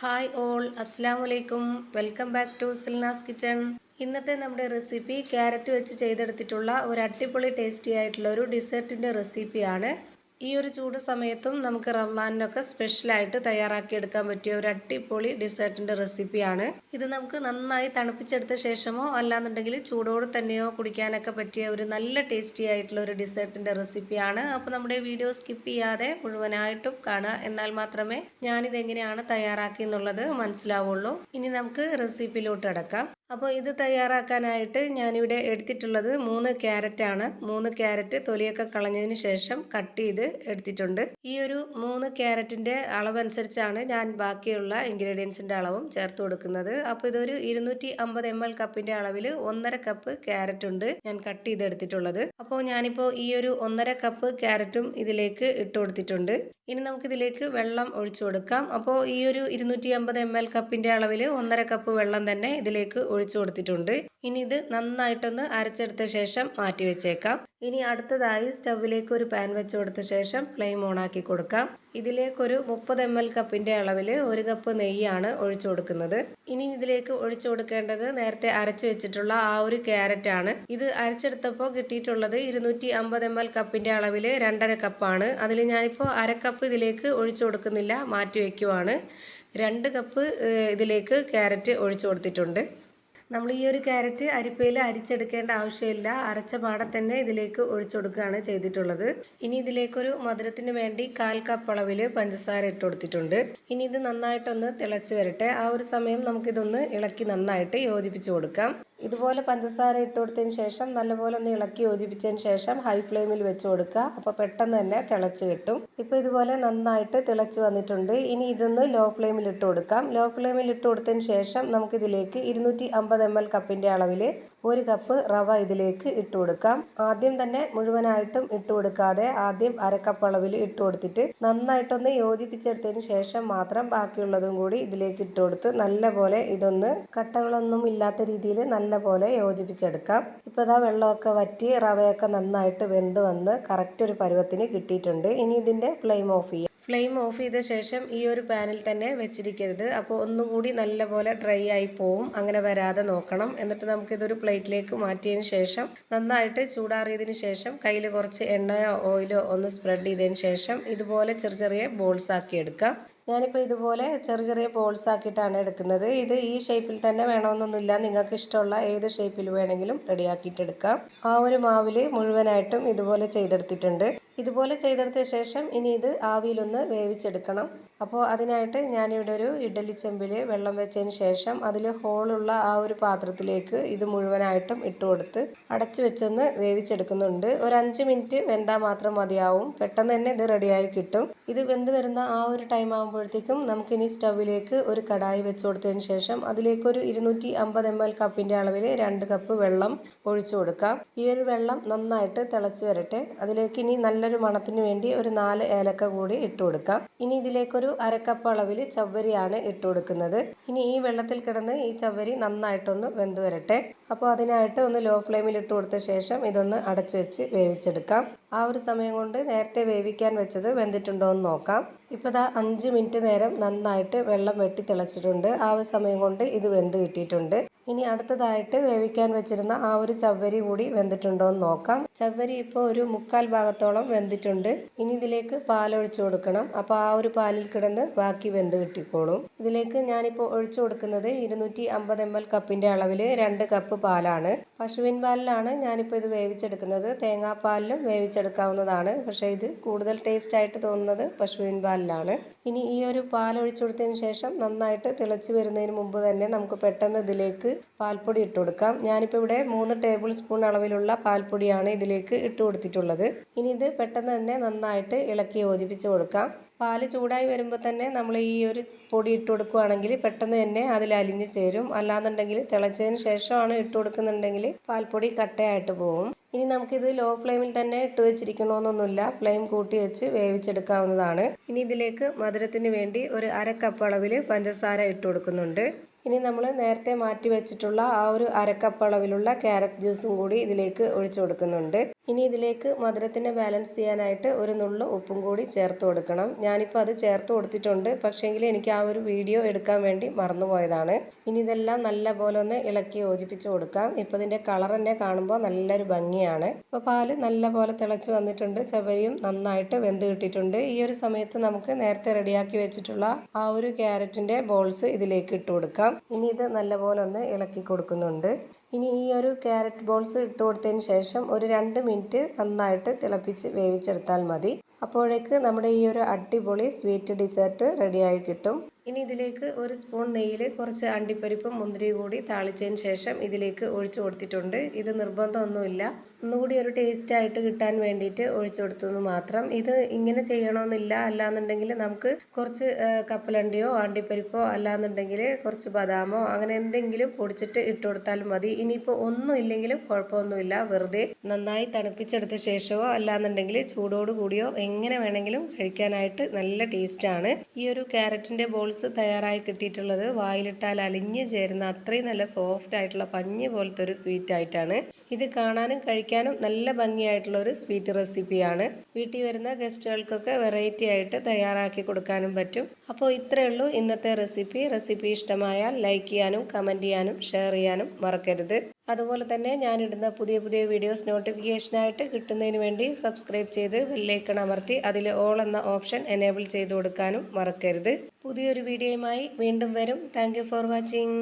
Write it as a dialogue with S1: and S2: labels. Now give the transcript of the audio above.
S1: Hi all അസ്സാം വലൈക്കും welcome back to Silna's kitchen. ഇന്നത്തെ നമ്മുടെ റെസിപ്പി ക്യാരറ്റ് വെച്ച് ചെയ്തെടുത്തിട്ടുള്ള ഒരു അടിപൊളി ടേസ്റ്റി ആയിട്ടുള്ള ഒരു ഡിസേർട്ടിന്റെ റെസിപ്പിയാണ് ഈ ഒരു ചൂട് സമയത്തും നമുക്ക് റംലാനിനൊക്കെ സ്പെഷ്യലായിട്ട് തയ്യാറാക്കിയെടുക്കാൻ പറ്റിയ ഒരു അടിപൊളി ഡിസേർട്ടിന്റെ റെസിപ്പിയാണ്. ഇത് നമുക്ക് നന്നായി തണുപ്പിച്ചെടുത്ത ശേഷമോ അല്ലാന്നുണ്ടെങ്കിൽ ചൂടോട് തന്നെയോ കുടിക്കാനൊക്കെ പറ്റിയ ഒരു നല്ല ടേസ്റ്റി ആയിട്ടുള്ള ഒരു ഡിസേർട്ടിന്റെ റെസിപ്പിയാണ്. അപ്പോൾ നമ്മുടെ വീഡിയോ സ്കിപ്പ് ചെയ്യാതെ മുഴുവനായിട്ടും കാണുക. എന്നാൽ മാത്രമേ ഞാനിതെങ്ങനെയാണ് തയ്യാറാക്കി എന്നുള്ളത് മനസ്സിലാവുള്ളൂ. ഇനി നമുക്ക് റെസിപ്പിയിലോട്ട് അടക്കാം. അപ്പോൾ ഇത് തയ്യാറാക്കാനായിട്ട് ഞാനിവിടെ എടുത്തിട്ടുള്ളത് മൂന്ന് ക്യാരറ്റ് ആണ്. മൂന്ന് ക്യാരറ്റ് തൊലിയൊക്കെ കളഞ്ഞതിന് ശേഷം കട്ട് ചെയ്ത് എടുത്തിട്ടുണ്ട്. ഈ ഒരു മൂന്ന് ക്യാരറ്റിന്റെ അളവനുസരിച്ചാണ് ഞാൻ ബാക്കിയുള്ള ഇൻഗ്രീഡിയൻസിന്റെ അളവും ചേർത്ത് കൊടുക്കുന്നത്. അപ്പോൾ ഇതൊരു ഇരുന്നൂറ്റി അമ്പത് എം എൽ കപ്പിന്റെ അളവിൽ ഒന്നര കപ്പ് ക്യാരറ്റ് ഉണ്ട് ഞാൻ കട്ട് ചെയ്ത് എടുത്തിട്ടുള്ളത്. അപ്പോൾ ഞാനിപ്പോൾ ഈ ഒരു ഒന്നര കപ്പ് ക്യാരറ്റും ഇതിലേക്ക് ഇട്ട് കൊടുത്തിട്ടുണ്ട്. ഇനി നമുക്കിതിലേക്ക് വെള്ളം ഒഴിച്ചു കൊടുക്കാം. അപ്പോൾ ഈ ഒരു ഇരുന്നൂറ്റി അമ്പത് എം എൽ കപ്പിന്റെ അളവിൽ ഒന്നര കപ്പ് വെള്ളം തന്നെ ഇതിലേക്ക് ഒഴിച്ചു കൊടുത്തിട്ടുണ്ട്. ഇനി ഇത് നന്നായിട്ടൊന്ന് അരച്ചെടുത്ത ശേഷം മാറ്റി വെച്ചേക്കാം. ഇനി അടുത്തതായി സ്റ്റൗവിലേക്ക് ഒരു പാൻ വെച്ച് കൊടുത്ത ശേഷം ഫ്ലെയിം ഓൺ ആക്കി കൊടുക്കാം. ഇതിലേക്കൊരു മുപ്പത് എം എൽ കപ്പിന്റെ അളവിൽ ഒരു കപ്പ് നെയ്യാണ് ഒഴിച്ചു കൊടുക്കുന്നത്. ഇനി ഇതിലേക്ക് ഒഴിച്ചു കൊടുക്കേണ്ടത് നേരത്തെ അരച്ചു വെച്ചിട്ടുള്ള ആ ഒരു ക്യാരറ്റ് ആണ് ഇത് അരച്ചെടുത്തപ്പോൾ കിട്ടിയിട്ടുള്ളത് ഇരുന്നൂറ്റി അമ്പത് എം എൽ കപ്പിന്റെ അളവിൽ രണ്ടര കപ്പാണ്. അതിൽ ഞാനിപ്പോൾ അര കപ്പ് ഇതിലേക്ക് ഒഴിച്ചു കൊടുക്കുന്നില്ല മാറ്റി വയ്ക്കുവാണ് രണ്ട് കപ്പ് ഇതിലേക്ക് ക്യാരറ്റ് ഒഴിച്ചു കൊടുത്തിട്ടുണ്ട്. നമ്മൾ ഈ ഒരു ക്യാരറ്റ് അരിപ്പയിൽ അരിച്ചെടുക്കേണ്ട ആവശ്യമില്ല. അരച്ച പാടെ തന്നെ ഇതിലേക്ക് ഒഴിച്ചു കൊടുക്കുകയാണ് ചെയ്തിട്ടുള്ളത്. ഇനി ഇതിലേക്കൊരു മധുരത്തിന് വേണ്ടി കാൽ കപ്പ് അളവിൽ പഞ്ചസാര ഇട്ട് കൊടുത്തിട്ടുണ്ട്. ഇനി ഇത് നന്നായിട്ടൊന്ന് തിളച്ച് വരട്ടെ. ആ ഒരു സമയം നമുക്കിതൊന്ന് ഇളക്കി നന്നായിട്ട് യോജിപ്പിച്ച് കൊടുക്കാം. ഇതുപോലെ പഞ്ചസാര ഇട്ട് കൊടുത്തതിന് ശേഷം നല്ലപോലെ ഒന്ന് ഇളക്കി യോജിപ്പിച്ചതിന് ശേഷം ഹൈ ഫ്ലെയിമിൽ വെച്ച് കൊടുക്കുക. അപ്പോൾ പെട്ടെന്ന് തന്നെ തിളച്ച് കിട്ടും. ഇപ്പോൾ ഇതുപോലെ നന്നായിട്ട് തിളച്ച് വന്നിട്ടുണ്ട്. ഇനി ഇതൊന്ന് ലോ ഫ്ലെയിമിൽ ഇട്ട് കൊടുക്കാം. ലോ ഫ്ലെയിമിൽ ഇട്ട് കൊടുത്തതിന് ശേഷം നമുക്കിതിലേക്ക് ഇരുന്നൂറ്റി അമ്പത് എം എൽ കപ്പിന്റെ അളവിൽ ഒരു കപ്പ് റവ ഇതിലേക്ക് ഇട്ട് കൊടുക്കാം. ആദ്യം തന്നെ മുഴുവനായിട്ടും ഇട്ട് കൊടുക്കാതെ ആദ്യം അരക്കപ്പ് അളവിൽ ഇട്ട് കൊടുത്തിട്ട് നന്നായിട്ടൊന്ന് യോജിപ്പിച്ചെടുത്തതിന് ശേഷം മാത്രം ബാക്കിയുള്ളതും കൂടി ഇതിലേക്ക് ഇട്ട് കൊടുത്ത് നല്ലപോലെ ഇതൊന്ന് കട്ടകളൊന്നും ഇല്ലാത്ത രീതിയിൽ നല്ല നല്ലപോലെ യോജിപ്പിച്ചെടുക്കാം. ഇപ്പോൾ ഇതാ വെള്ളമൊക്കെ വറ്റി റവയൊക്കെ നന്നായിട്ട് വെന്ത് വന്ന് കറക്റ്റ് ഒരു പരുവത്തിന് കിട്ടിയിട്ടുണ്ട്. ഇനി ഇതിന്റെ ഫ്ലെയിം ഓഫ് ചെയ്യാം. ഫ്ലെയിം ഓഫ് ചെയ്ത ശേഷം ഈ ഒരു പാനിൽ തന്നെ വെച്ചിരിക്കരുത്. അപ്പോൾ ഒന്നും കൂടി നല്ലപോലെ ഡ്രൈ ആയി പോവും. അങ്ങനെ വരാതെ നോക്കണം. എന്നിട്ട് നമുക്കിതൊരു പ്ലേറ്റിലേക്ക് മാറ്റിയതിന് ശേഷം നന്നായിട്ട് ചൂടാറിയതിന് ശേഷം കയ്യിൽ കുറച്ച് എണ്ണയോ ഓയിലോ ഒന്ന് സ്പ്രെഡ് ചെയ്തതിന് ശേഷം ഇതുപോലെ ചെറിയ ചെറിയ ബോൾസ് ആക്കി എടുക്കാം. ഞാനിപ്പോൾ ഇതുപോലെ ചെറിയ ചെറിയ ബോൾസ് ആക്കിയിട്ടാണ് എടുക്കുന്നത്. ഇത് ഈ ഷേപ്പിൽ തന്നെ വേണമെന്നൊന്നുമില്ല. നിങ്ങൾക്ക് ഇഷ്ടമുള്ള ഏത് ഷേപ്പിൽ വേണമെങ്കിലും റെഡി എടുക്കാം. ആ ഒരു മാവിൽ മുഴുവനായിട്ടും ഇതുപോലെ ചെയ്തെടുത്തിട്ടുണ്ട്. ഇതുപോലെ ചെയ്തെടുത്ത ശേഷം ഇനി ഇത് ആവിയിലൊന്ന് വേവിച്ചെടുക്കണം. അപ്പോൾ അതിനായിട്ട് ഞാനിവിടെ ഒരു ഇഡലി ചെമ്പിൽ വെള്ളം വെച്ചതിന് ശേഷം അതിൽ ഹോളുള്ള ആ ഒരു പാത്രത്തിലേക്ക് ഇത് മുഴുവനായിട്ടും ഇട്ട് കൊടുത്ത് അടച്ചു വെച്ചൊന്ന് വേവിച്ചെടുക്കുന്നുണ്ട്. ഒരു അഞ്ച് മിനിറ്റ് വെന്താൽ മാത്രം മതിയാവും. പെട്ടെന്ന് തന്നെ ഇത് റെഡിയായി കിട്ടും. ഇത് വെന്ത് വരുന്ന ആ ഒരു ടൈം ആകുമ്പോഴത്തേക്കും നമുക്കിനി സ്റ്റവിലേക്ക് ഒരു കടായി വെച്ച് കൊടുത്തതിന് ശേഷം അതിലേക്കൊരു ഇരുന്നൂറ്റി അമ്പത് എം എൽ കപ്പിന്റെ അളവിൽ രണ്ട് കപ്പ് വെള്ളം ഒഴിച്ചു കൊടുക്കാം. ഈ ഒരു വെള്ളം നന്നായിട്ട് തിളച്ച് വരട്ടെ. അതിലേക്ക് ഇനി നല്ലൊരു മണത്തിന് വേണ്ടി ഒരു നാല് ഏലക്ക കൂടി ഇട്ട് കൊടുക്കാം. ഇനി ഇതിലേക്കൊരു അരക്കപ്പ് അളവിൽ ചവ്വരിയാണ് ഇട്ട് കൊടുക്കുന്നത്. ഇനി ഈ വെള്ളത്തിൽ കിടന്ന് ഈ ചവ്വരി നന്നായിട്ടൊന്ന് വെന്ത് വരട്ടെ. അപ്പോൾ അതിനായിട്ട് ഒന്ന് ലോ ഫ്ലെയിമിൽ ഇട്ട് കൊടുത്ത ശേഷം ഇതൊന്ന് അടച്ചു വെച്ച് വേവിച്ചെടുക്കാം. ആ ഒരു സമയം കൊണ്ട് നേരത്തെ വേവിക്കാൻ വെച്ചത് വെന്തിട്ടുണ്ടോ എന്ന് നോക്കാം. ഇപ്പോൾ ദാ അഞ്ച് മിനിറ്റ് നേരം നന്നായിട്ട് വെള്ളം വെട്ടി തിളച്ചിട്ടുണ്ട്. ആ ഒരു സമയം കൊണ്ട് ഇത് വെന്ത് കിട്ടിയിട്ടുണ്ട്. ഇനി അടുത്തതായിട്ട് വേവിക്കാൻ വെച്ചിരുന്ന ആ ഒരു ചവ്വരി കൂടി വെന്തിട്ടുണ്ടോ എന്ന് നോക്കാം. ചവ്വരി ഇപ്പോൾ ഒരു മുക്കാൽ ഭാഗത്തോളം വെന്തിട്ടുണ്ട്. ഇനി ഇതിലേക്ക് പാലൊഴിച്ചു കൊടുക്കണം. അപ്പോൾ ആ ഒരു പാലിൽ കിടന്ന് ബാക്കി വെന്ത് കിട്ടിക്കോളും. ഇതിലേക്ക് ഞാനിപ്പോൾ ഒഴിച്ചു കൊടുക്കുന്നത് ഇരുന്നൂറ്റി അമ്പത് എം എൽ കപ്പിന്റെ അളവിൽ രണ്ട് കപ്പ് പാലാണ്. പശുവിൻ പാലിലാണ് ഞാനിപ്പോൾ ഇത് വേവിച്ചെടുക്കുന്നത്. തേങ്ങാപ്പാലിലും വേവിച്ചെടുക്കാവുന്നതാണ്. പക്ഷേ ഇത് കൂടുതൽ ടേസ്റ്റ് ആയിട്ട് തോന്നുന്നത് പശുവിൻ പാലിലാണ് ഇനി ഈ ഒരു പാൽ ഒഴിച്ചു കൊടുത്തതിന് ശേഷം നന്നായിട്ട് തിളച്ച് വരുന്നതിന് മുമ്പ് തന്നെ നമുക്ക് പെട്ടെന്ന് ഇതിലേക്ക് പാൽപ്പൊടി ഇട്ട് കൊടുക്കാം. ഞാനിപ്പോൾ ഇവിടെ മൂന്ന് ടേബിൾ സ്പൂൺ അളവിലുള്ള പാൽപ്പൊടിയാണ് ഇതിലേക്ക് ഇട്ട് കൊടുത്തിട്ടുള്ളത്. ഇനി ഇത് പെട്ടെന്ന് തന്നെ നന്നായിട്ട് ഇളക്കി യോജിപ്പിച്ച് കൊടുക്കാം. പാൽ ചൂടായി വരുമ്പോൾ തന്നെ നമ്മൾ ഈ ഒരു പൊടി ഇട്ട് കൊടുക്കുകയാണെങ്കിൽ പെട്ടെന്ന് തന്നെ അതിൽ അലിഞ്ഞ് ചേരും. അല്ലാന്നുണ്ടെങ്കിൽ തിളച്ചതിന് ശേഷമാണ് ഇട്ട് കൊടുക്കുന്നുണ്ടെങ്കിൽ പാൽപ്പൊടി കട്ടയായിട്ട് പോകും ഇനി നമുക്കിത് ലോ ഫ്ലെയിമിൽ തന്നെ ഇട്ട് വെച്ചിരിക്കണമെന്നൊന്നുമില്ല ഫ്ലെയിം കൂട്ടി വെച്ച് വേവിച്ചെടുക്കാവുന്നതാണ്. ഇനി ഇതിലേക്ക് മധുരത്തിന് വേണ്ടി ഒരു അര കപ്പ് അളവിൽ പഞ്ചസാര ഇട്ട് കൊടുക്കുന്നുണ്ട്. ഇനി നമ്മൾ നേരത്തെ മാറ്റി വെച്ചിട്ടുള്ള ആ ഒരു അരക്കപ്പ് അളവിലുള്ള ക്യാരറ്റ് ജ്യൂസും കൂടി ഇതിലേക്ക് ഒഴിച്ചു കൊടുക്കുന്നുണ്ട്. ഇനി ഇതിലേക്ക് മധുരത്തിനെ ബാലൻസ് ചെയ്യാനായിട്ട് ഒരു നുള്ളു ഉപ്പും കൂടി ചേർത്ത് കൊടുക്കണം. ഞാനിപ്പോൾ അത് ചേർത്ത് കൊടുത്തിട്ടുണ്ട്. പക്ഷേങ്കിൽ എനിക്ക് ആ ഒരു വീഡിയോ എടുക്കാൻ വേണ്ടി മറന്നുപോയതാണ്. ഇനി ഇതെല്ലാം നല്ല പോലെ ഒന്ന് ഇളക്കി യോജിപ്പിച്ച് കൊടുക്കാം. ഇപ്പോൾ ഇതിന്റെ കളർ തന്നെ കാണുമ്പോൾ നല്ലൊരു ഭംഗിയാണ്. ഇപ്പോൾ പാൽ നല്ല പോലെ തിളച്ച് വന്നിട്ടുണ്ട്. ചവരിയും നന്നായിട്ട് വെന്ത് കിട്ടിയിട്ടുണ്ട്. ഈ ഒരു സമയത്ത് നമുക്ക് നേരത്തെ റെഡിയാക്കി വെച്ചിട്ടുള്ള ആ ഒരു ക്യാരറ്റിന്റെ ബോൾസ് ഇതിലേക്ക് ഇട്ട് കൊടുക്കാം. ഇനി ഇത് നല്ലപോലെ ഒന്ന് ഇളക്കി കൊടുക്കുന്നുണ്ട്. ഇനി ഈ ഒരു ക്യാരറ്റ് ബോൾസ് ഇട്ട് കൊടുത്തതിന് ശേഷം ഒരു രണ്ട് മിനിറ്റ് നന്നായിട്ട് തിളപ്പിച്ച് വേവിച്ചെടുത്താൽ മതി. അപ്പോഴേക്ക് നമ്മുടെ ഈ ഒരു അടിപൊളി സ്വീറ്റ് ഡിസേർട്ട് റെഡിയായി കിട്ടും. ഇനി ഇതിലേക്ക് ഒരു സ്പൂൺ നെയ്യിൽ കുറച്ച് അണ്ടിപ്പരിപ്പും മുന്തിരി കൂടി താളിച്ചതിന് ശേഷം ഇതിലേക്ക് ഒഴിച്ചു കൊടുത്തിട്ടുണ്ട്. ഇത് നിർബന്ധമൊന്നുമില്ല. ഒന്നുകൂടി ഒരു ടേസ്റ്റ് ആയിട്ട് കിട്ടാൻ വേണ്ടിയിട്ട് ഒഴിച്ചു കൊടുത്തെന്ന് മാത്രം. ഇത് ഇങ്ങനെ ചെയ്യണമെന്നില്ല അല്ലാന്നുണ്ടെങ്കിൽ നമുക്ക് കുറച്ച് കപ്പലണ്ടിയോ അണ്ടിപ്പരിപ്പോ അല്ലാന്നുണ്ടെങ്കിൽ കുറച്ച് ബദാമോ അങ്ങനെ എന്തെങ്കിലും പൊടിച്ചിട്ട് ഇട്ട് കൊടുത്താലും മതി. ഇനിയിപ്പോൾ ഒന്നും ഇല്ലെങ്കിലും കുഴപ്പമൊന്നുമില്ല. വെറുതെ നന്നായി തണുപ്പിച്ചെടുത്ത ശേഷമോ അല്ലാന്നുണ്ടെങ്കിൽ ചൂടോട് കൂടിയോ എങ്ങനെ വേണമെങ്കിലും കഴിക്കാനായിട്ട് നല്ല ടേസ്റ്റാണ് ഈ ഒരു ക്യാരറ്റിന്റെ ബോൾസ് തയ്യാറായി കിട്ടിയിട്ടുള്ളത് വായിലിട്ടാൽ അലിഞ്ഞ് ചേരുന്ന അത്രയും നല്ല സോഫ്റ്റ് ആയിട്ടുള്ള പഞ്ഞ് പോലത്തെ ഒരു സ്വീറ്റ് ആയിട്ടാണ്. ഇത് കാണാനും കഴിക്കാനും നല്ല ഭംഗിയായിട്ടുള്ള ഒരു സ്വീറ്റ് റെസിപ്പിയാണ്. വീട്ടിൽ വരുന്ന ഗസ്റ്റുകൾക്കൊക്കെ വെറൈറ്റി ആയിട്ട് തയ്യാറാക്കി കൊടുക്കാനും പറ്റും. അപ്പോൾ ഇത്രയേ ഉള്ളൂ ഇന്നത്തെ റെസിപ്പി. റെസിപ്പി ഇഷ്ടമായാൽ ലൈക്ക് ചെയ്യാനും കമന്റ് ചെയ്യാനും ഷെയർ ചെയ്യാനും മറക്കരുത്. അതുപോലെ തന്നെ ഞാനിടുന്ന പുതിയ പുതിയ വീഡിയോസ് നോട്ടിഫിക്കേഷനായിട്ട് കിട്ടുന്നതിന് വേണ്ടി സബ്സ്ക്രൈബ് ചെയ്ത് ബെല്ലൈക്കൺ അമർത്തി അതിൽ ഓൾ എന്ന ഓപ്ഷൻ എനേബിൾ ചെയ്ത് കൊടുക്കാനും മറക്കരുത്. പുതിയൊരു വീഡിയോയുമായി വീണ്ടും വരും. Thank for watching